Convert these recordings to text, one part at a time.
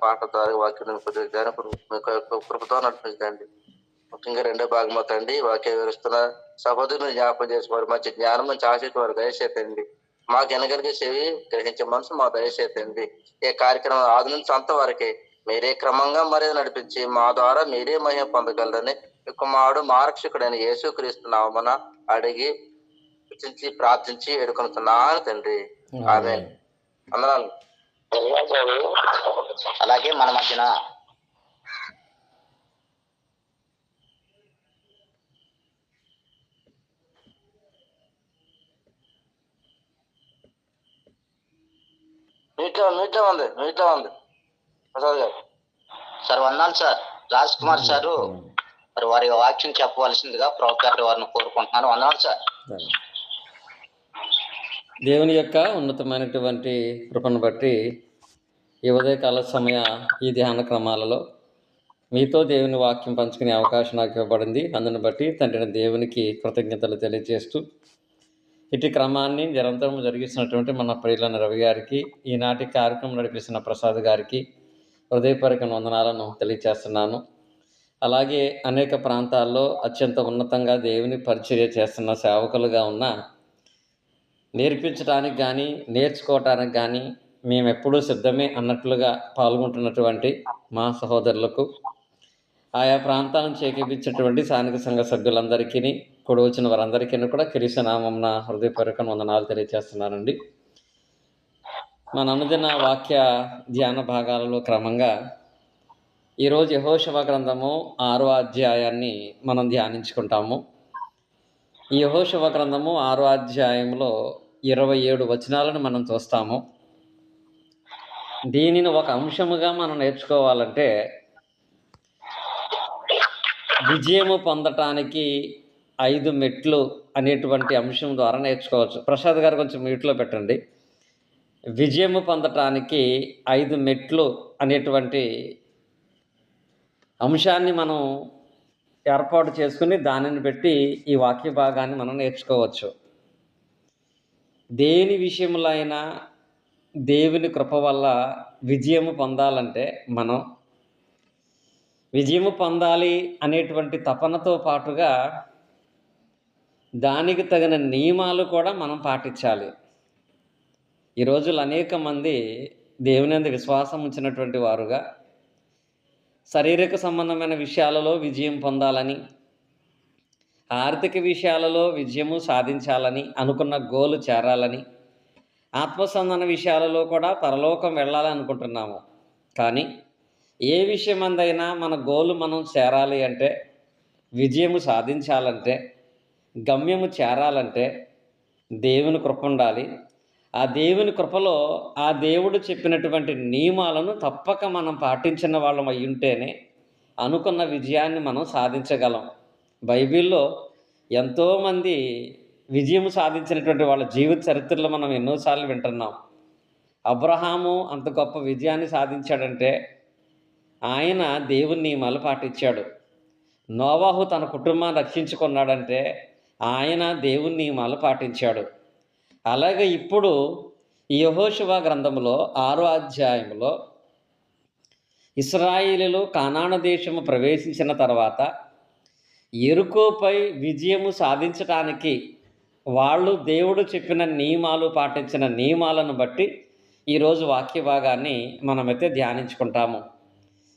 పాట ద్వారా వాక్యం కొద్దిగా జ్ఞాన కృపతో నడిపించండి ముఖ్యంగా రెండో భాగం అవుతండి వాక్యం వివరిస్తున్న సహోదరుని జ్ఞాపకం చేసుకోవాలి మంచి జ్ఞానం మంచి ఆసక్తి వారు దయచేతండి మాకు వెనగలిగే చెవి గ్రహించే మనసు మా దయచేతండి ఈ కార్యక్రమం ఆది నుంచి అంత వరకే మీరే క్రమంగా మరింత నడిపించి మా ద్వారా మీరే మహిమ పొందగలరని కుమారుడు మారక్షకుడైన యేసు క్రీస్తున్నామన అడిగి ప్రార్థించి ఎడుకొనుతున్నాను తండ్రి. ఆమె అందరాలు అలాగే మన మధ్యన మీట్లో మీట్లో ఉంది మీట్లో ఉంది. ప్రసాద్ గారు. సార్ వందాలు సార్. రాజ్ కుమార్ సారు మరి వారి వాక్యం చెప్పవలసిందిగా గారి వారిని కోరుకుంటున్నాను. వందనాలు సార్. దేవుని యొక్క ఉన్నతమైనటువంటి కృపను బట్టి ఈ ఉదయకాల సమయ ఈ ధ్యాన క్రమాలలో మీతో దేవుని వాక్యం పంచుకునే అవకాశం నాకు ఇవ్వబడింది. అందుని బట్టి తండ్రిని దేవునికి కృతజ్ఞతలు తెలియజేస్తూ ఇటు క్రమాన్ని నిరంతరం జరిగిస్తున్నటువంటి మన ప్రియులైన రవి గారికి ఈనాటి కార్యక్రమం నడిపిస్తున్న ప్రసాద్ గారికి హృదయపూర్వక వందనాలను తెలియజేస్తున్నాను. అలాగే అనేక ప్రాంతాల్లో అత్యంత ఉన్నతంగా దేవుని పరిచర్య చేస్తున్న సేవకులుగా ఉన్న నేర్పించడానికి కానీ నేర్చుకోవటానికి కానీ మేము ఎప్పుడూ సిద్ధమే అన్నట్లుగా పాల్గొంటున్నటువంటి మా సహోదరులకు ఆయా ప్రాంతాలను చేకూపించినటువంటి స్థానిక సంఘ సభ్యులందరికీ కూడా వచ్చిన వారందరికీ కూడా కిరీసనామం హృదయపూర్వక వందనాలు తెలియజేస్తున్నానండి మన అనుదిన వాక్య ధ్యాన భాగాలలో క్రమంగా ఈరోజు యహోశవ గ్రంథము ఆరో అధ్యాయాన్ని మనం ధ్యానించుకుంటాము. యహోశివ గ్రంథము ఆరో అధ్యాయంలో ఇరవై ఏడు వచనాలను మనం చూస్తాము. దీనిని ఒక అంశముగా మనం నేర్చుకోవాలంటే విజయము పొందటానికి ఐదు మెట్లు అనేటువంటి అంశం ద్వారా నేర్చుకోవచ్చు. ప్రసాద్ గారు కొంచెం మ్యూట్లో పెట్టండి. విజయము పొందటానికి ఐదు మెట్లు అనేటువంటి అంశాన్ని మనం ఏర్పాటు చేసుకుని దానిని పెట్టి ఈ వాక్య భాగాన్ని మనం నేర్చుకోవచ్చు. దేని విషయంలో అయినా దేవుని కృప వల్ల విజయము పొందాలంటే మనం విజయము పొందాలి అనేటువంటి తపనతో పాటుగా దానికి తగిన నియమాలు కూడా మనం పాటించాలి. ఈ రోజులు అనేక మంది దేవుని అందు విశ్వాసం ఉంచినటువంటి వారుగా శారీరక సంబంధమైన విషయాలలో విజయం పొందాలని ఆర్థిక విషయాలలో విజయము సాధించాలని అనుకున్న గోలు చేరాలని ఆత్మసంధాన విషయాలలో కూడా పరలోకం వెళ్ళాలని అనుకుంటున్నాము. కానీ ఏ విషయమందైనా మన గోలు మనం చేరాలి అంటే విజయము సాధించాలంటే గమ్యము చేరాలంటే దేవుని కృప ఉండాలి. ఆ దేవుని కృపలో ఆ దేవుడు చెప్పినటువంటి నియమాలను తప్పక మనం పాటించిన వాళ్ళం అయి ఉంటేనే అనుకున్న విజయాన్ని మనం సాధించగలం. బైబిల్లో ఎంతోమంది విజయం సాధించినటువంటి వాళ్ళ జీవిత చరిత్రలో మనం ఎన్నోసార్లు వింటున్నాం. అబ్రహాము అంత గొప్ప విజయాన్ని సాధించాడంటే ఆయన దేవుని నియమాలు పాటించాడు. నోవాహు తన కుటుంబాన్ని రక్షించుకున్నాడంటే ఆయన దేవుని నియమాలు పాటించాడు. అలాగే ఇప్పుడు యహోశివ గ్రంథంలో ఆరో అధ్యాయంలో ఇస్రాయిలీలు కానాను దేశము ప్రవేశించిన తర్వాత ఎరుకోపై విజయము సాధించటానికి వాళ్ళు దేవుడు చెప్పిన నియమాలు పాటించిన నియమాలను బట్టి ఈరోజు వాక్య భాగాన్ని మనమైతే ధ్యానించుకుంటాము.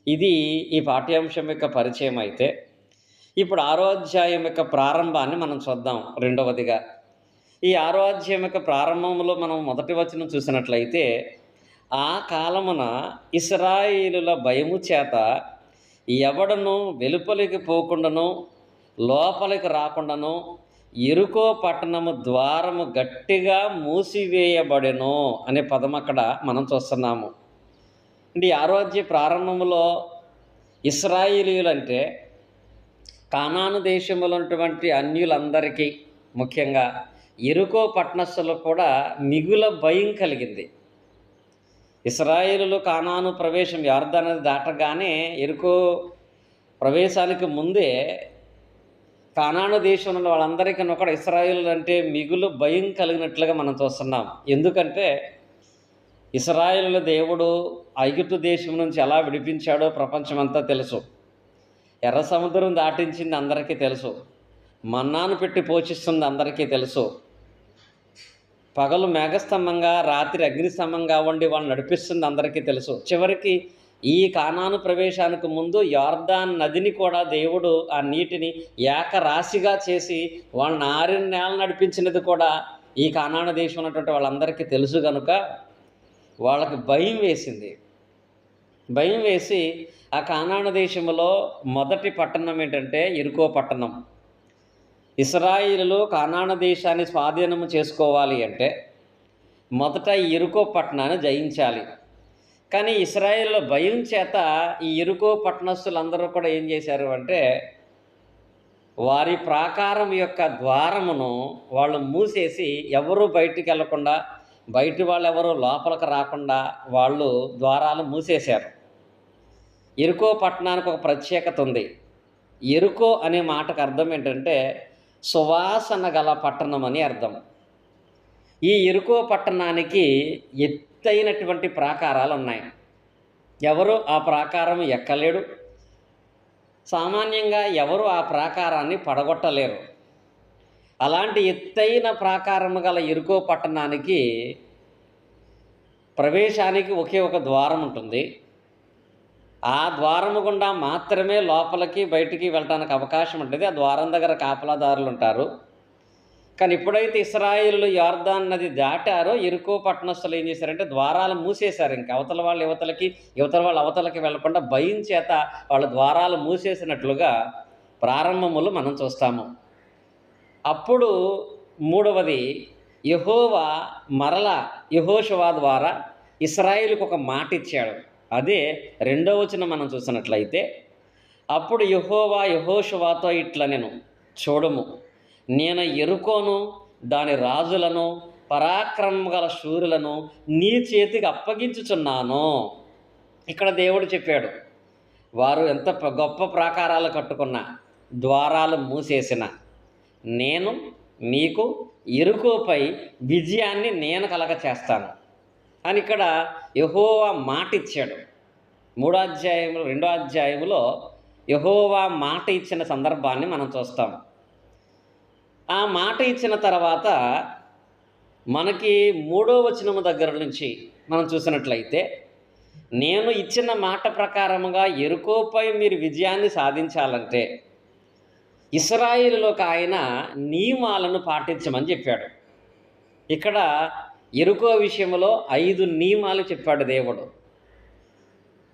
ఇది ఈ పాఠ్యాంశం యొక్క పరిచయం అయితే. ఇప్పుడు ఆరో అధ్యాయం యొక్క ప్రారంభాన్ని మనం చూద్దాం రెండవదిగా. ఈ ఆరో అధ్యాయం యొక్క ప్రారంభంలో మనం మొదటి వచనం చూసినట్లయితే ఆ కాలమున ఇస్రాయిలుల భయము చేత ఎవడను వెలుపలికి పోకుండాను లోపలికి రాకుండాను ఎరుకో పట్టణము ద్వారము గట్టిగా మూసివేయబడెను అనే పదం అక్కడ మనం చూస్తున్నాము. అంటే ఈ ఆరోగ్య ప్రారంభంలో ఇస్రాయిలీలు అంటే కానాను దేశంలో ఉన్నటువంటి అన్యులందరికీ ముఖ్యంగా ఎరుకో పట్టణస్థులకు కూడా మిగుల భయం కలిగింది. ఇస్రాయేలులో కానాను ప్రవేశం యార్దనది దాటగానే ఎరుకో ప్రవేశానికి ముందే కానాను దేశంలో వాళ్ళందరికీ కూడా ఇస్రాయిల్ అంటే మిగులు భయం కలిగినట్లుగా మనం చూస్తున్నాం. ఎందుకంటే ఇస్రాయిల్ దేవుడు ఐగుప్తు దేశం నుంచి ఎలా విడిపించాడో ప్రపంచమంతా తెలుసు. ఎర్ర సముద్రం దాటించింది అందరికీ తెలుసు. మన్నాను పెట్టి పోషిస్తుంది అందరికీ తెలుసు. పగలు మేఘస్తంభంగా రాత్రి అగ్నిస్తంభంగా ఉండి వాళ్ళు నడిపిస్తుంది అందరికీ తెలుసు. చివరికి ఈ కానాను ప్రవేశానికి ముందు యార్దాన్ నదిని కూడా దేవుడు ఆ నీటిని ఏకరాశిగా చేసి వాళ్ళని ఆరిన నేల నడిపించినది కూడా ఈ కానాను దేశం ఉన్నటువంటి వాళ్ళందరికీ తెలుసు కనుక వాళ్ళకి భయం వేసింది. భయం వేసి ఆ కానాను దేశంలో మొదటి పట్టణం ఏంటంటే ఇరుకో పట్టణం. ఇస్రాయిలు కానాన దేశాన్ని స్వాధీనము చేసుకోవాలి అంటే మొదట ఇరుకో పట్టణాన్ని జయించాలి. కానీ ఇస్రాయిల్లో భయం చేత ఈ ఇరుకో పట్టణస్థులందరూ కూడా ఏం చేశారు అంటే వారి ప్రాకారం యొక్క ద్వారమును వాళ్ళు మూసేసి ఎవరు బయటికి వెళ్ళకుండా బయటి వాళ్ళు ఎవరు లోపలికి రాకుండా వాళ్ళు ద్వారాలు మూసేశారు. ఎరుకో పట్టణానికి ఒక ప్రత్యేకత ఉంది. ఎరుకో అనే మాటకు అర్థం ఏంటంటే సువాసన గల పట్టణం అని అర్థం. ఈ ఎరుకో పట్టణానికి ఎత్తైనటువంటి ప్రాకారాలు ఉన్నాయి ఎవరు ఆ ప్రాకారం ఎక్కలేడు. సామాన్యంగా ఎవరు ఆ ప్రాకారాన్ని పడగొట్టలేరు. అలాంటి ఎత్తైన ప్రాకారము గల ఇరుకో పట్టణానికి ప్రవేశానికి ఒకే ఒక ద్వారం ఉంటుంది. ఆ ద్వారము గుండా మాత్రమే లోపలికి బయటికి వెళ్ళడానికి అవకాశం ఉంటుంది ఆ ద్వారం దగ్గర కాపలాదారులు ఉంటారు. కానీ ఎప్పుడైతే ఇస్రాయిలు యార్దాన్ నది దాటారో ఇరుకో పట్టణస్థులు ఏం చేశారంటే ద్వారాలు మూసేశారు. ఇంకా అవతల వాళ్ళు యువతలకి యువతల వాళ్ళు అవతలకి వెళ్ళకుండా భయం చేత వాళ్ళ ద్వారాలు మూసేసినట్లుగా ప్రారంభములు మనం చూస్తాము. అప్పుడు మూడవది యహోవా మరల యహోషవా ద్వారా ఇస్రాయిల్కి ఒక మాట ఇచ్చాడు అదే రెండో వచనం మనం చూసినట్లయితే అప్పుడు యహోవా యహోషువాతో ఇట్లా నేను చూడము. నేను ఎరుకోను దాని రాజులను పరాక్రమం గల శూరులను నీ చేతికి అప్పగించుచున్నాను. ఇక్కడ దేవుడు చెప్పాడు వారు ఎంత గొప్ప ప్రాకారాలు కట్టుకున్న ద్వారాలు మూసేసిన. నేను మీకు ఎరుకోపై విజయాన్ని నేను కలగ చేస్తాను అని ఇక్కడ యహోవా మాట ఇచ్చాడు మూడో అధ్యాయంలో రెండో అధ్యాయంలో యహోవా మాట ఇచ్చిన సందర్భాన్ని మనం చూస్తాం. ఆ మాట ఇచ్చిన తర్వాత మనకి మూడో వచనము దగ్గర నుంచి మనం చూసినట్లయితే నేను ఇచ్చిన మాట ప్రకారముగా ఎరుకోపై మీరు విజయాన్ని సాధించాలంటే ఇస్రాయిల్లోకి ఆయన నియమాలను పాటించమని చెప్పాడు. ఇక్కడ ఎరుకో విషయంలో ఐదు నియమాలు చెప్పాడు దేవుడు.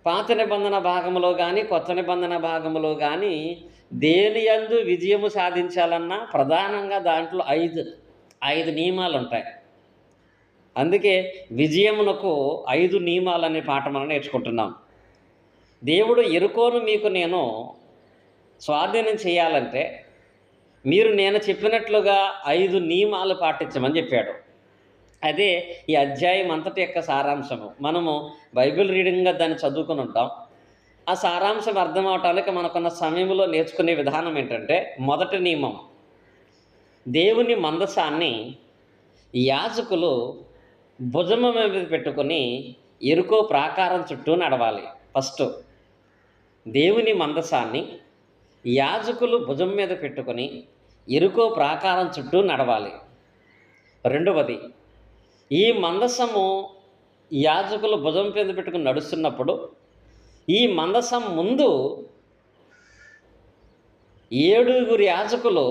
పాత నిబంధన భాగంలో కానీ కొత్త నిబంధన భాగంలో కానీ దేని యందు విజయము సాధించాలన్నా ప్రధానంగా దాంట్లో ఐదు ఐదు నియమాలు ఉంటాయి అందుకే విజయమునకు ఐదు నియమాలనే పాట మనం నేర్చుకుంటున్నాం. దేవుడు ఎరుకోను మీకు నేను స్వాధీనం చేయాలంటే మీరు నేను చెప్పినట్లుగా ఐదు నియమాలు పాటించమని చెప్పాడు. అదే ఈ అధ్యాయం అంతటి యొక్క సారాంశము. మనము బైబిల్ రీడింగ్గా దాన్ని చదువుకుని ఉంటాం. ఆ సారాంశం అర్థం అవటానికి మనకున్న సమయంలో నేర్చుకునే విధానం ఏంటంటే మొదటి నియమం. దేవుని మందసాన్ని యాజకులు భుజము మీద పెట్టుకొని ఎరుకో ప్రాకారం చుట్టూ నడవాలి. ఫస్ట్ దేవుని మందసాన్ని యాజకులు భుజం మీద పెట్టుకొని ఎరుకో ప్రాకారం చుట్టూ నడవాలి. రెండవది ఈ మందసము యాజకులు భుజం మీద పెట్టుకుని నడుస్తున్నప్పుడు ఈ మందసం ముందు ఏడుగురు యాజకులు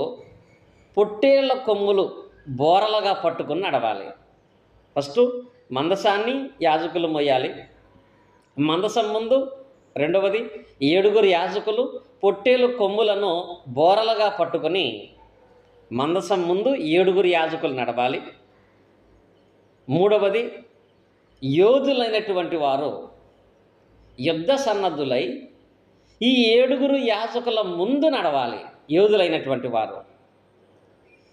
పొట్టేళ్ళ కొమ్ములు బోరలుగా పట్టుకుని నడవాలి. ఫస్ట్ మందసాన్ని యాజకులు మొయ్యాలి మందసం ముందు రెండవది ఏడుగురు యాజకులు పొట్టేలు కొమ్ములను బోరలుగా పట్టుకొని మందసం ముందు ఏడుగురు యాజకులు నడవాలి. మూడవది యోధులైనటువంటి వారు యుద్ధ సన్నద్ధులై ఈ ఏడుగురు యాజకుల ముందు నడవాలి యోధులైనటువంటి వారు.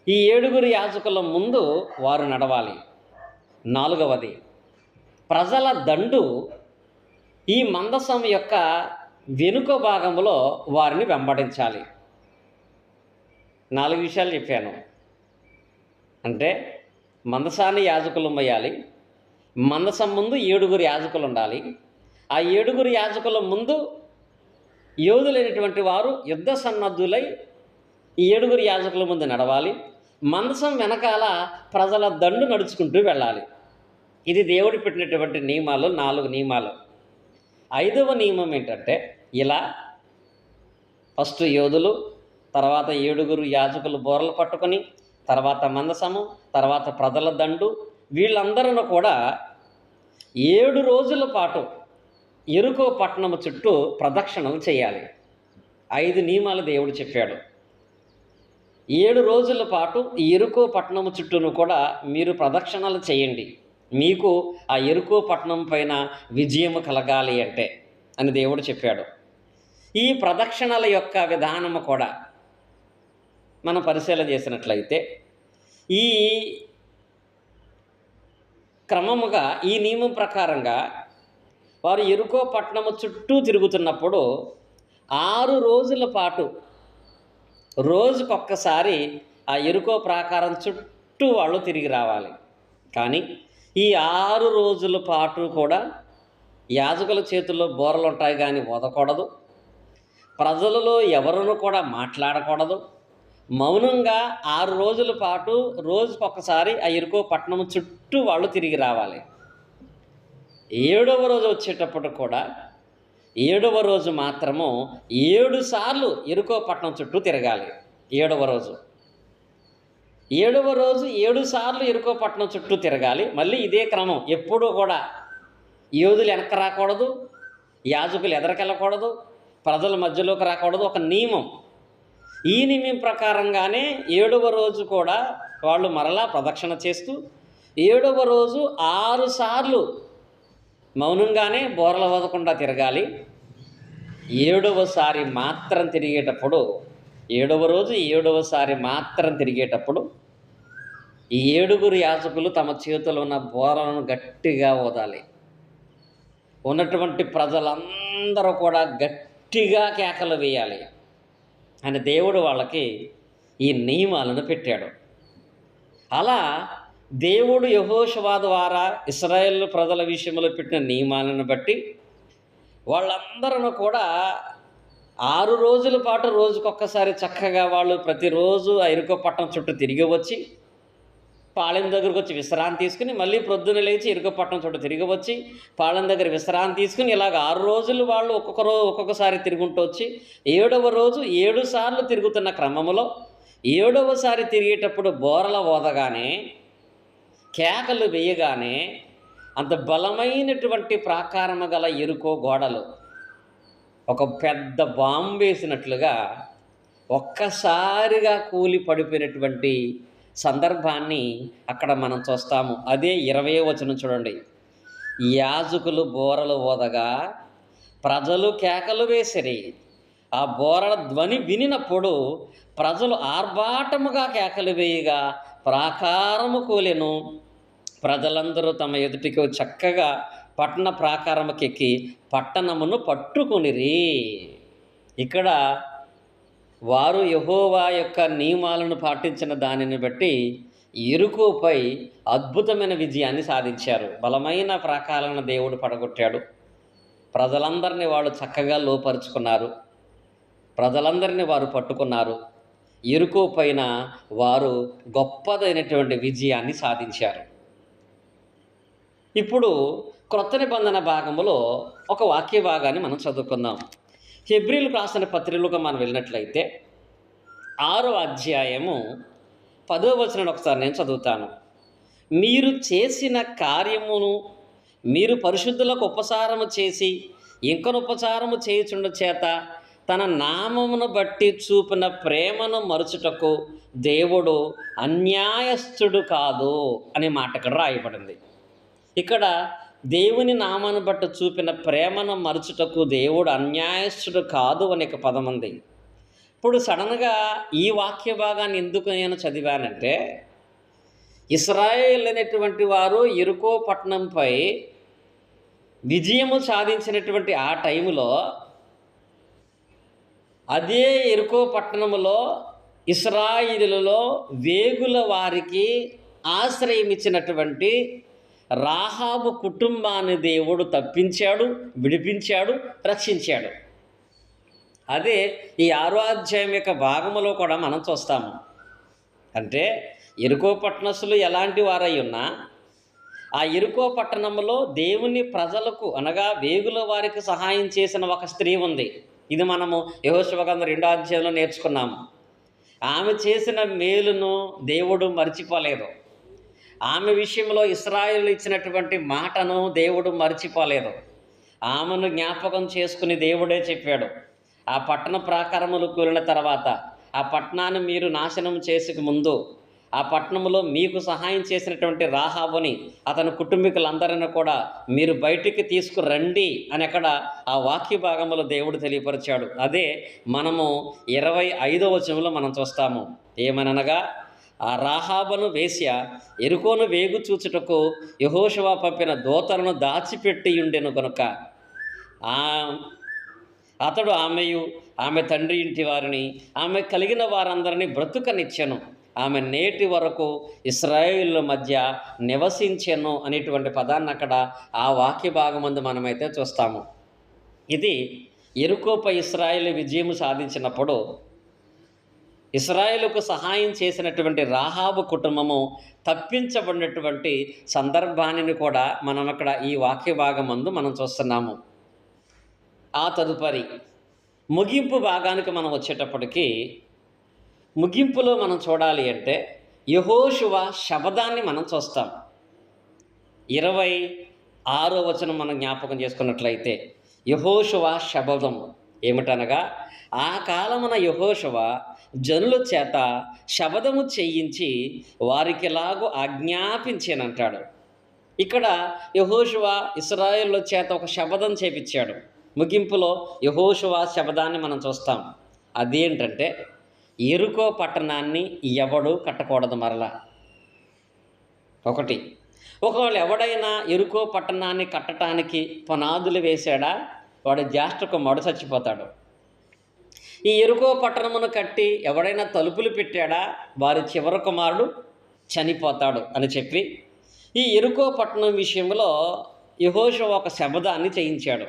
ఈ ఏడుగురు యాజకుల ముందు వారు నడవాలి. నాలుగవది ప్రజల దండు ఈ మందసం యొక్క వెనుక భాగంలో వారిని వెంబడించాలి. నాలుగు విషయాలు చెప్పాను. అంటే మందసాన్ని యాజకులు మొయ్యాలి మందసం ముందు ఏడుగురు యాజకులు ఉండాలి. ఆ ఏడుగురు యాజకుల ముందు యోధులైనటువంటి వారు యుద్ధ సన్నద్ధులై ఈ ఏడుగురు యాజకుల ముందు నడవాలి. మందసం వెనకాల ప్రజల దండు నడుచుకుంటూ వెళ్ళాలి. ఇది దేవుడు పెట్టినటువంటి నియమాలు నాలుగు నియమాలు. ఐదవ నియమం ఏంటంటే ఇలా ఫస్ట్ యోధులు తర్వాత ఏడుగురు యాజకులు బోరలు పట్టుకొని తర్వాత మందసము తర్వాత ప్రజల దండు. వీళ్ళందరూ కూడా ఏడు రోజుల పాటు ఎరుకో పట్టణము చుట్టూ ప్రదక్షిణలు చేయాలి. ఐదు నియమాలు దేవుడు చెప్పాడు. ఏడు రోజుల పాటు ఈ ఎరుకో పట్టణము చుట్టూను కూడా మీరు ప్రదక్షిణలు చేయండి. మీకు ఆ ఎరుకో పట్టణం పైన విజయము కలగాలి అంటే అని దేవుడు చెప్పాడు. ఈ ప్రదక్షిణల యొక్క విధానము కూడా మనం పరిశీలన చేసినట్లయితే ఈ క్రమముగా ఈ నియమం ప్రకారంగా వారు ఎరుకో పట్టణము చుట్టూ తిరుగుతున్నప్పుడు ఆరు రోజుల పాటు రోజుకొక్కసారి ఆ ఎరుకో ప్రాకారం చుట్టూ వాళ్ళు తిరిగి రావాలి. కానీ ఈ ఆరు రోజుల పాటు కూడా యాజకుల చేతుల్లో బోరలు ఉంటాయి కానీ వదకూడదు. ప్రజలలో ఎవరును కూడా మాట్లాడకూడదు. మౌనంగా ఆరు రోజుల పాటు రోజుకొకసారి ఆ ఎరుకో పట్టణం చుట్టూ వాళ్ళు తిరిగి రావాలి. ఏడవ రోజు వచ్చేటప్పుడు కూడా ఏడవ రోజు మాత్రము ఏడు సార్లు ఎరుకో పట్టణం చుట్టూ తిరగాలి. ఏడవ రోజు. ఏడవ రోజు ఏడు సార్లు ఎరుకో పట్టణం చుట్టూ తిరగాలి. మళ్ళీ ఇదే క్రమం. ఎప్పుడూ కూడా యోధులు వెనక రాకూడదు యాజకులు ఎదరికెళ్ళకూడదు ప్రజల మధ్యలోకి రాకూడదు. ఒక నియమం. ఈ నియమం ప్రకారంగానే ఏడవ రోజు కూడా వాళ్ళు మరలా ప్రదక్షిణ చేస్తూ ఏడవ రోజు ఆరు సార్లు మౌనంగానే బోరల వదకుండా తిరగాలి. ఏడవసారి మాత్రం తిరిగేటప్పుడు ఏడవ రోజు ఏడవసారి మాత్రం తిరిగేటప్పుడు ఈ ఏడుగురు యాజకులు తమ చేతులు ఉన్న బోరలను గట్టిగా ఊదాలి. ఉన్నటువంటి ప్రజలందరూ కూడా గట్టిగా కేకలు వేయాలి. అని దేవుడు వాళ్ళకి ఈ నియమాలను పెట్టాడు. అలా దేవుడు యహోషవా ద్వారా ఇస్రాయేల్ ప్రజల విషయంలో పెట్టిన నియమాలను బట్టి వాళ్ళందరూ కూడా ఆరు రోజుల పాటు రోజుకొక్కసారి చక్కగా వాళ్ళు ప్రతిరోజు ఆ ఇరుకో పట్టణం చుట్టూ తిరిగి వచ్చి పాలెం దగ్గరకు వచ్చి విశ్రాంతి తీసుకుని మళ్ళీ ప్రొద్దున లేచి ఇరుకపట్నం పట్టణం తిరిగి వచ్చి పాలెం దగ్గర విశ్రాంతి తీసుకుని ఇలాగ ఆరు రోజులు వాళ్ళు ఒక్కొక్క రోజు ఒక్కొక్కసారి తిరుగుంటూ వచ్చి ఏడవ రోజు ఏడు సార్లు తిరుగుతున్న క్రమంలో ఏడవసారి తిరిగేటప్పుడు బోరల ఓదగానే కేకలు వేయగానే అంత బలమైనటువంటి ప్రాకారము గల ఎరుకో గోడలు ఒక పెద్ద బాంబు వేసినట్లుగా ఒక్కసారిగా కూలి పడిపోయినటువంటి సందర్భాన్ని అక్కడ మనం చూస్తాము. అదే ఇరవై వచనం చూడండి. యాజకులు బోరలు ఓదగా ప్రజలు కేకలు వేసిరి. ఆ బోరల ధ్వని వినినప్పుడు ప్రజలు ఆర్భాటముగా కేకలు వేయగా ప్రాకారము కూలెను. ప్రజలందరూ తమ ఎదుటికి చక్కగా పట్టణ ప్రాకారముకెక్కి పట్టణమును పట్టుకునిరి. ఇక్కడ వారు యహోవా యొక్క నియమాలను పాటించిన దానిని బట్టి ఇరుకుపై అద్భుతమైన విజయాన్ని సాధించారు. బలమైన ప్రాకాలను దేవుడు పడగొట్టాడు. ప్రజలందరినీ వాళ్ళు చక్కగా లోపరుచుకున్నారు. ప్రజలందరినీ వారు పట్టుకున్నారు. ఇరుకు పైన వారు గొప్పదైనటువంటి విజయాన్ని సాధించారు. ఇప్పుడు క్రొత్త నిబంధన భాగంలో ఒక వాక్య భాగాన్ని మనం చదువుకుందాం. హెబ్రిల్ రాసిన పత్రికలుగా మనం వెళ్ళినట్లయితే ఆరో అధ్యాయము పదో వచనం ఒకసారి నేను చదువుతాను. మీరు చేసిన కార్యమును మీరు పరిశుద్ధులకు ఉపసారము చేసి ఇంకను ఉపచారము చేయుచుండ చేత తన నామమును బట్టి చూపిన ప్రేమను మరుచుటకు దేవుడు అన్యాయస్థుడు కాదు అనే మాట ఇక్కడ రాయబడింది. ఇక్కడ దేవుని నామాన్ని బట్టి చూపిన ప్రేమను మరచుటకు దేవుడు అన్యాయస్తుడు కాదు అనే ఒక పదం ఉంది. ఇప్పుడు సడన్గా ఈ వాక్య భాగాన్ని ఎందుకు నేను చదివానంటే ఇస్రాయేల్ అనేటువంటి వారు ఇరుకో పట్టణంపై విజయము సాధించినటువంటి ఆ టైములో అదే ఎరుకో పట్టణములో ఇస్రాయిలులో వేగుల వారికి ఆశ్రయం ఇచ్చినటువంటి రాహాబు కుటుంబాన్ని దేవుడు తప్పించాడు విడిపించాడు రక్షించాడు. అదే ఈ ఆరో అధ్యాయం యొక్క భాగములో కూడా మనం చూస్తాము. అంటే ఇరుకో పట్టణస్తులు ఎలాంటి వారై ఉన్నా ఆ ఇరుకో పట్టణంలో దేవుని ప్రజలకు అనగా వేగుల వారికి సహాయం చేసిన ఒక స్త్రీ ఉంది. ఇది మనము యహోశివగంధ రెండో అధ్యాయంలో నేర్చుకున్నాము. ఆమె చేసిన మేలును దేవుడు మర్చిపోలేదు. ఆమె విషయంలో ఇస్రాయిల్ ఇచ్చినటువంటి మాటను దేవుడు మర్చిపోలేదు. ఆమెను జ్ఞాపకం చేసుకుని దేవుడే చెప్పాడు. ఆ పట్టణ ప్రాకారములు కూలిన తర్వాత ఆ పట్టణాన్ని మీరు నాశనం చేసే ముందు ఆ పట్టణంలో మీకు సహాయం చేసినటువంటి రాహాబుని అతని కుటుంబీకులందరిని కూడా మీరు బయటికి తీసుకురండి అని అక్కడ ఆ వాక్య భాగంలో దేవుడు తెలియపరిచాడు. అదే మనము ఇరవై ఐదవ వచనంలో మనం చూస్తాము. ఏమనగా ఆ రాహాబను వేశ్య ఎరుకోను వేగు చూచుటకు యహోషవా పంపిన దోతలను దాచిపెట్టి ఉండెను కనుక ఆ అతడు ఆమెయు ఆమె తండ్రి ఇంటి వారిని ఆమె కలిగిన వారందరినీ బ్రతుకనిచ్చెను. ఆమె నేటి వరకు ఇస్రాయేల్ మధ్య నివసించెను అనేటువంటి పదాన్ని అక్కడ ఆ వాక్య భాగమందు మనమైతే చూస్తాము. ఇది ఎరుకోపై ఇస్రాయేల్ విజయం సాధించినప్పుడు ఇస్రాయేల్కు సహాయం చేసినటువంటి రాహాబు కుటుంబము తప్పించబడినటువంటి సందర్భాన్ని కూడా మనం అక్కడ ఈ వాక్య భాగం ముందు మనం చూస్తున్నాము. ఆ తదుపరి ముగింపు భాగానికి మనం వచ్చేటప్పటికి ముగింపులో మనం చూడాలి అంటే యహోశువ శబదాన్ని మనం చూస్తాం. ఇరవై ఆరో వచనం మనం జ్ఞాపకం చేసుకున్నట్లయితే యహోశువ శబదం ఏమిటనగా ఆ కాలమున యహోశువ జనుల చేత శబదము చేయించి వారికిలాగూ ఆజ్ఞాపించానంటాడు. ఇక్కడ యహోశువ ఇస్రాయేళ్ళ చేత ఒక శబదం చేపించాడు. ముగింపులో యహోశువ శబదాన్ని మనం చూస్తాం. అదేంటంటే ఎరుకో పట్టణాన్ని ఎవడు కట్టకూడదు మరలా. ఒకటి ఒకవేళ ఎవడైనా ఎరుకో పట్టణాన్ని కట్టడానికి పునాదులు వేశాడా? వాడు జ్యేష్ఠకు మడు చచ్చిపోతాడు. ఈ ఎరుకో పట్టణమును కట్టి ఎవడైనా తలుపులు పెట్టాడా? వారి చివరి కుమారుడు చనిపోతాడు అని చెప్పి ఈ ఎరుకో పట్టణం విషయంలో యహోష ఒక శబదాన్ని చేయించాడు.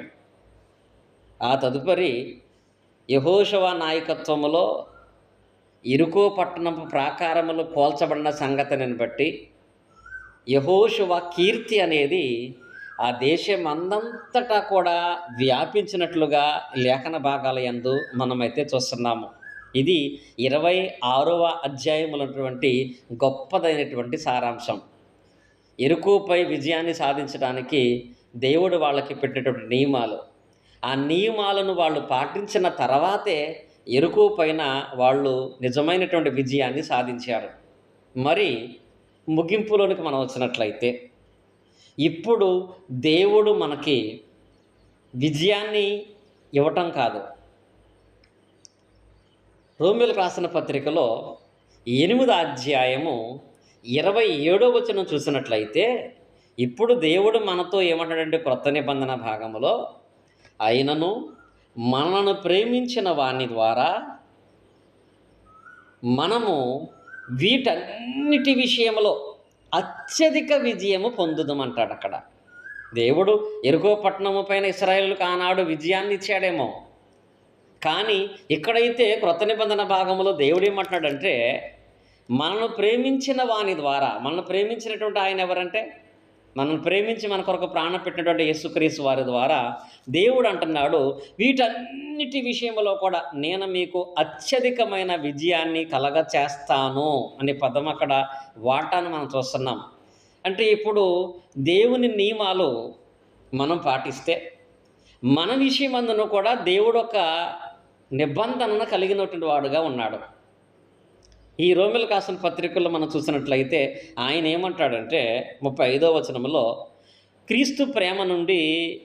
ఆ తదుపరి యహోషవ నాయకత్వములో ఇరుకో పట్టణపు ప్రాకారములు కోల్చబడిన సంగతిని బట్టి యహోషువ కీర్తి అనేది ఆ దేశం అందంతటా కూడా వ్యాపించినట్లుగా లేఖన భాగాల యందు మనమైతే చూస్తున్నాము. ఇది ఇరవై ఆరవ అధ్యాయములటువంటి గొప్పదైనటువంటి సారాంశం. ఎరుకుపై విజయాన్ని సాధించడానికి దేవుడు వాళ్ళకి పెట్టినటువంటి నియమాలు. ఆ నియమాలను వాళ్ళు పాటించిన తర్వాతే ఎరుకు పైన వాళ్ళు నిజమైనటువంటి విజయాన్ని సాధించారు. మరి ముగింపులోనికి మనం వచ్చినట్లయితే ఇప్పుడు దేవుడు మనకి విజయాన్ని ఇవ్వటం కాదు. రోమిల్ రాసిన పత్రికలో ఎనిమిది అధ్యాయము ఇరవై ఏడో వచనం చూసినట్లయితే ఇప్పుడు దేవుడు మనతో ఏమంటాడంటే క్రొత్త నిబంధన భాగంలో అయినను మనను ప్రేమించిన వాని ద్వారా మనము వీటన్నిటి విషయంలో అత్యధిక విజయము పొందుదమంటాడు అక్కడ. దేవుడు ఎరుకో పట్టణము పైన ఇస్రాయేలుకు ఆనాడు విజయాన్ని ఇచ్చాడేమో. కానీ ఇక్కడైతే క్రొత్త నిబంధన భాగంలో దేవుడు ఏమంటున్నాడంటే మనను ప్రేమించిన వాని ద్వారా మనను ప్రేమించినటువంటి ఆయన ఎవరంటే మనల్ని ప్రేమించి మన కొరకు ప్రాణం పెట్టినటువంటి యేసుక్రీస్తు వారి ద్వారా దేవుడు అంటున్నాడు వీటన్నిటి విషయంలో కూడా నేను మీకు అత్యధికమైన విజయాన్ని కలగ చేస్తాను అనే పదం అక్కడ వాటాను మనం చూస్తున్నాం. అంటే ఇప్పుడు దేవుని నియమాలు మనం పాటిస్తే మన విషయమందును కూడా దేవుడు ఒక నిబంధనను కలిగినటువంటి వాడుగా ఉన్నాడు. ఈ రోమిల్ కాసిన పత్రికల్లో మనం చూసినట్లయితే ఆయన ఏమంటాడంటే ముప్పై ఐదో వచనంలో క్రీస్తు ప్రేమ నుండి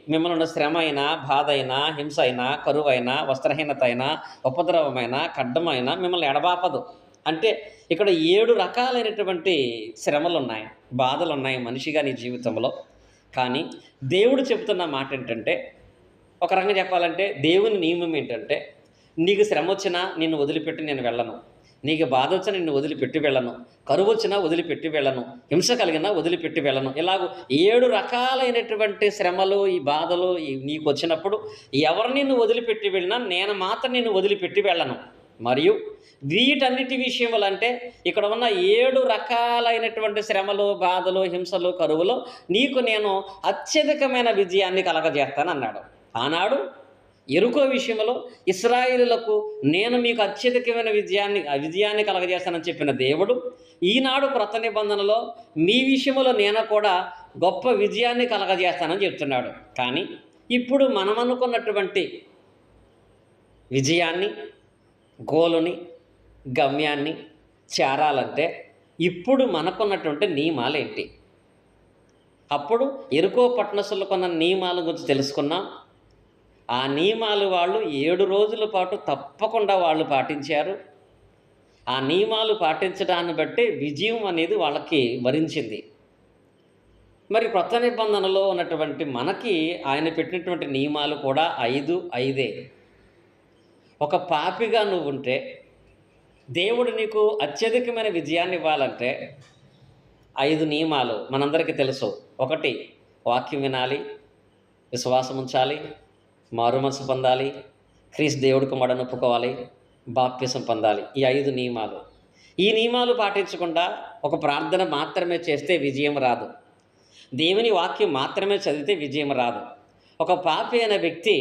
మిమ్మల్ని శ్రమ అయినా బాధ అయినా హింస అయినా కరువైనా వస్త్రహీనత అయినా ఉపద్రవమైన ఖడ్డమైన మిమ్మల్ని ఎడబాపదు. అంటే ఇక్కడ ఏడు రకాలైనటువంటి శ్రమలు ఉన్నాయి బాధలు ఉన్నాయి మనిషిగా నీ జీవితంలో. కానీ దేవుడు చెబుతున్న మాట ఏంటంటే ఒక రకంగా చెప్పాలంటే దేవుని నియమం ఏంటంటే నీకు శ్రమ వచ్చినా నిన్ను వదిలిపెట్టి నేను వెళ్ళను. నీకు బాధ వచ్చినా నిన్ను వదిలిపెట్టి వెళ్ళను. కరువు వచ్చినా వదిలిపెట్టి వెళ్ళను. హింస కలిగినా వదిలిపెట్టి వెళ్ళను. ఇలాగ ఏడు రకాలైనటువంటి శ్రమలు ఈ బాధలు ఈ నీకు వచ్చినప్పుడు ఎవరిని నిన్ను వదిలిపెట్టి వెళ్ళినా నేను మాత్రం నిన్ను వదిలిపెట్టి వెళ్ళను. మరియు వీటన్నిటి విషయములు అంటే ఇక్కడ ఉన్న ఏడు రకాలైనటువంటి శ్రమలు బాధలు హింసలు కరువులు నీకు నేను అత్యధికమైన విజయాన్ని కలగజేస్తాను అన్నాడు ఆనాడు ఎరుకో విషయంలో ఇస్రాయిలులకు నేను మీకు అత్యధికమైన విజయాన్ని విజయాన్ని కలగజేస్తానని చెప్పిన దేవుడు ఈనాడు క్రొత్త నిబంధనలో మీ విషయంలో నేను కూడా గొప్ప విజయాన్ని కలగజేస్తానని చెప్తున్నాడు. కానీ ఇప్పుడు మనం అనుకున్నటువంటి విజయాన్ని గోలుని గమ్యాన్ని చేరాలంటే ఇప్పుడు మనకున్నటువంటి నియమాలు ఏంటి అప్పుడు ఎరుకో పట్టణసులు ఉన్న నియమాల గురించి తెలుసుకున్నాం. ఆ నియమాలు వాళ్ళు ఏడు రోజుల పాటు తప్పకుండా వాళ్ళు పాటించారు. ఆ నియమాలు పాటించడాన్ని బట్టి విజయం అనేది వాళ్ళకి వరించింది. మరి కొత్త నిబంధనలో ఉన్నటువంటి మనకి ఆయన పెట్టినటువంటి నియమాలు కూడా ఐదు ఐదే. ఒక పాపిగా నువ్వు ఉంటే దేవుడు నీకు అత్యధికమైన విజయాన్ని ఇవ్వాలంటే ఐదు నియమాలు మనందరికీ తెలుసు. ఒకటి వాక్యం వినాలి విశ్వాసం ఉంచాలి మారు మనసు పొందాలి క్రీస్తు కుమారుడు మడనొప్పుకోవాలి బాప్యసం పొందాలి. ఈ ఐదు నియమాలు. ఈ నియమాలు పాటించకుండా ఒక ప్రార్థన మాత్రమే చేస్తే విజయం రాదు. దేవుని వాక్యం మాత్రమే చదివితే విజయం రాదు. ఒక పాపి అయిన వ్యక్తి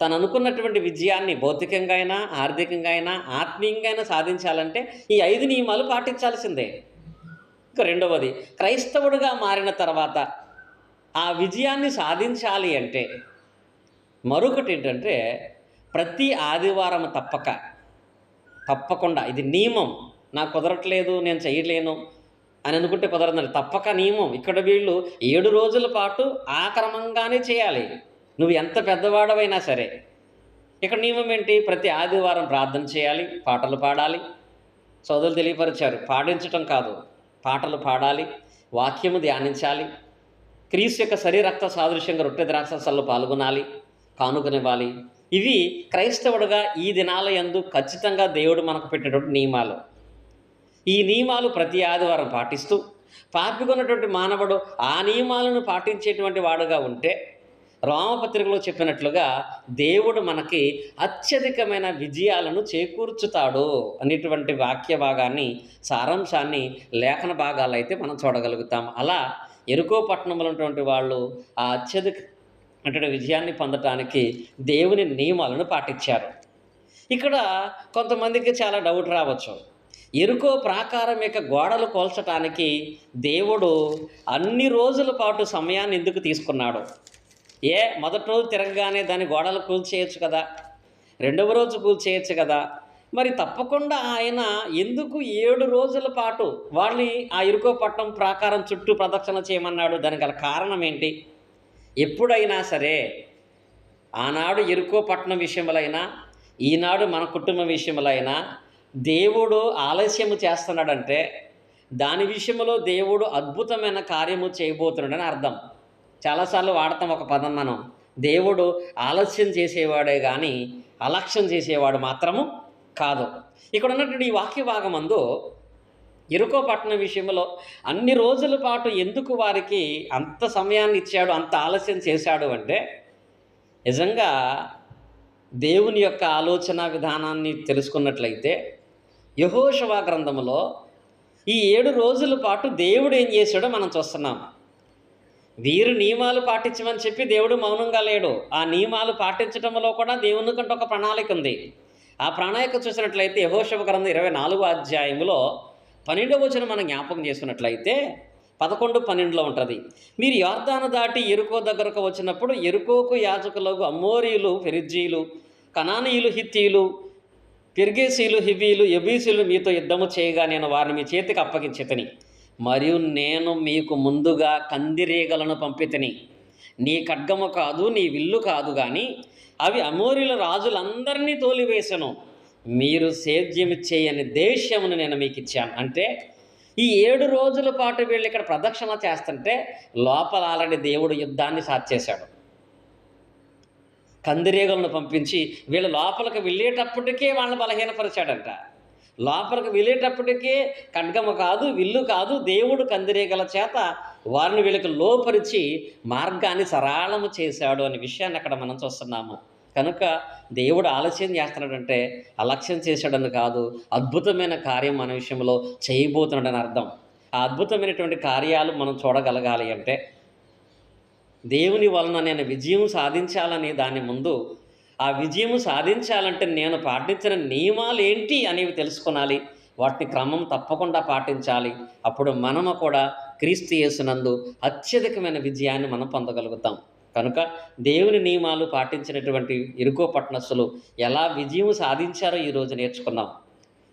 తను అనుకున్నటువంటి విజయాన్ని భౌతికంగా అయినా ఆర్థికంగా అయినా ఆత్మీయంగా అయినా సాధించాలంటే ఈ ఐదు నియమాలు పాటించాల్సిందే. ఇక రెండవది క్రైస్తవుడిగా మారిన తర్వాత ఆ విజయాన్ని సాధించాలి అంటే మరొకటి ఏంటంటే ప్రతి ఆదివారం తప్పక తప్పకుండా ఇది నియమం. నాకు కుదరట్లేదు నేను చేయలేను అని అనుకుంటే కుదరదు తప్పక నియమం. ఇక్కడ వీళ్ళు ఏడు రోజుల పాటు ఆ క్రమంగానే చేయాలి. నువ్వు ఎంత పెద్దవాడవైనా సరే. ఇక్కడ నియమం ఏంటి? ప్రతి ఆదివారం ప్రార్థన చేయాలి పాటలు పాడాలి. సోదరులు తెలియపరిచారు పాడించటం కాదు. పాటలు పాడాలి వాక్యము ధ్యానించాలి. క్రీస్తు యొక్క శరీరక్త సాదృశ్యంగా రొట్టె ద్రాక్షసల్లో పాల్గొనాలి. కానుకనివ్వాలి ఇవి క్రైస్తవుడుగా ఈ దినాల యందు ఖచ్చితంగా దేవుడు మనకు పెట్టినటువంటి నియమాలు. ఈ నియమాలు ప్రతి ఆదివారం పాటిస్తూ పాపికొన్నటువంటి మానవుడు ఆ నియమాలను పాటించేటువంటి వాడుగా ఉంటే రామపత్రికలో చెప్పినట్లుగా దేవుడు మనకి అత్యధికమైన విజయాలను చేకూర్చుతాడు అనేటువంటి వాక్య భాగాన్ని సారాంశాన్ని లేఖన భాగాలు అయితే మనం చూడగలుగుతాం. అలా ఎరుకో పట్టణంలో ఉన్నటువంటి వాళ్ళు ఆ అత్యధిక అంటే విజయాన్ని పొందటానికి దేవుని నియమాలను పాటించారు. ఇక్కడ కొంతమందికి చాలా డౌట్ రావచ్చు. ఎరుకో ప్రాకారం యొక్క గోడలు కోల్చటానికి దేవుడు అన్ని రోజుల పాటు సమయాన్ని ఎందుకు తీసుకున్నాడు? ఏ మొదటి రోజు తిరగగానే దాని గోడలు కూల్చేయచ్చు కదా? రెండవ రోజు కూల్చేయచ్చు కదా? మరి తప్పకుండా ఆయన ఎందుకు ఏడు రోజుల పాటు వాళ్ళని ఆ ఇరుకో పట్టణం ప్రాకారం చుట్టూ ప్రదక్షిణ చేయమన్నాడు? దానికి గల కారణం ఏంటి? ఎప్పుడైనా సరే ఆనాడు ఎరుకో పట్టణం విషయములైనా ఈనాడు మన కుటుంబ విషయములైనా దేవుడు ఆలస్యము చేస్తున్నాడంటే దాని విషయంలో దేవుడు అద్భుతమైన కార్యము చేయబోతున్నాడని అర్థం. చాలాసార్లు వాడతాం ఒక పదం మనం. దేవుడు ఆలస్యం చేసేవాడే కానీ అలక్ష్యం చేసేవాడు మాత్రము కాదు. ఇక్కడ ఉన్నటువంటి ఈ వాక్య భాగమందు ఇరుకోపట్నం విషయంలో అన్ని రోజుల పాటు ఎందుకు వారికి అంత సమయాన్ని ఇచ్చాడు అంత ఆలస్యం చేశాడు అంటే నిజంగా దేవుని యొక్క ఆలోచన విధానాన్ని తెలుసుకున్నట్లయితే యహోషవా గ్రంథంలో ఈ ఏడు రోజుల పాటు దేవుడు ఏం చేశాడో మనం చూస్తున్నాం. వీరు నియమాలు పాటించమని చెప్పి దేవుడు మౌనంగా లేడు. ఆ నియమాలు పాటించడంలో కూడా దేవుని కంటే ఒక ప్రణాళిక ఉంది. ఆ ప్రణాళిక చూసినట్లయితే యహోషవ గ్రంథం ఇరవై నాలుగో అధ్యాయంలో పన్నెండవ వచనం మనం జ్ఞాపకం చేసుకున్నట్లయితే పదకొండు పన్నెండులో ఉంటుంది. మీరు యార్దాను దాటి ఎరుకో దగ్గరకు వచ్చినప్పుడు ఎరుకోకు యాజకులకు అమ్మోరీలు ఫెరిజ్జీలు కనానీయులు హిత్తీలు పిర్గేసీలు హివీలు ఎబీసీలు మీతో యుద్ధము చేయగా నేను వారిని మీ చేతికి అప్పగించితని. మరియు నేను మీకు ముందుగా కందిరీగలను పంపితిని. నీ ఖడ్గము కాదు నీ విల్లు కాదు కానీ అవి అమోరిల రాజులందరినీ తోలివేశను మీరు సేద్యం చేయని దేశమును నేను మీకు ఇచ్చాను. అంటే ఈ ఏడు రోజుల పాటు వీళ్ళు ఇక్కడ ప్రదక్షిణ చేస్తుంటే లోపల ఆల్రెడీ దేవుడు యుద్ధాన్ని సాధ్యేశాడు కందిరీగలను పంపించి వీళ్ళు లోపలికి వెళ్ళేటప్పటికే వాళ్ళని బలహీనపరిచాడంట. లోపలికి వెళ్ళేటప్పటికే ఖడ్గము కాదు విల్లు కాదు దేవుడు కందిరేగల చేత వారిని వీళ్ళకి లోపరిచి మార్గాన్ని సరళము చేశాడు అనే విషయాన్ని అక్కడ మనం చూస్తున్నాము. కనుక దేవుడు ఆలస్యం చేస్తున్నాడంటే అలక్ష్యం చేశాడని కాదు అద్భుతమైన కార్యం మన విషయంలో చేయబోతున్నాడని అర్థం. ఆ అద్భుతమైనటువంటి కార్యాలు మనం చూడగలగాలి అంటే దేవుని వలన నేను విజయం సాధించాలని దాని ముందు ఆ విజయం సాధించాలంటే నేను పాటించిన నియమాలు ఏంటి అనేవి తెలుసుకోనాలి. వాటిని క్రమం తప్పకుండా పాటించాలి. అప్పుడు మనము కూడా క్రీస్తు చేసినందు అత్యధికమైన విజయాన్ని మనం పొందగలుగుతాం. కనుక దేవుని నియమాలు పాటించినటువంటి ఇరుకో పట్టణస్థులు ఎలా విజయం సాధించారో ఈరోజు నేర్చుకున్నాం.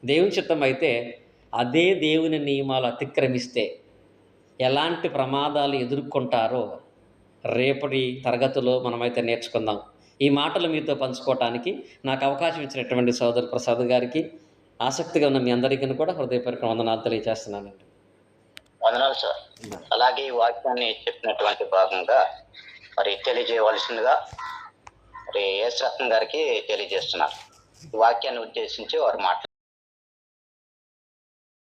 దేవుని చిత్తం అయితే అదే దేవుని నియమాలు అతిక్రమిస్తే ఎలాంటి ప్రమాదాలు ఎదుర్కొంటారో రేపటి తరగతిలో మనమైతే నేర్చుకుందాం. ఈ మాటలు మీతో పంచుకోవటానికి నాకు అవకాశం ఇచ్చినటువంటి సోదరు ప్రసాద్ గారికి ఆసక్తిగా ఉన్న మీ అందరికీ కూడా హృదయపూర్వక వందనాలు తెలియజేస్తున్నానండి. వందనాలు సార్. అలాగే ఈ వాక్యాన్ని చెప్పినటువంటి భాగంగా మరి తెలియజేయవలసిందిగా మరి యేసు రత్న గారికి తెలియజేస్తున్నారు వాక్యాన్ని ఉద్దేశించి వారు మాట్లాడారు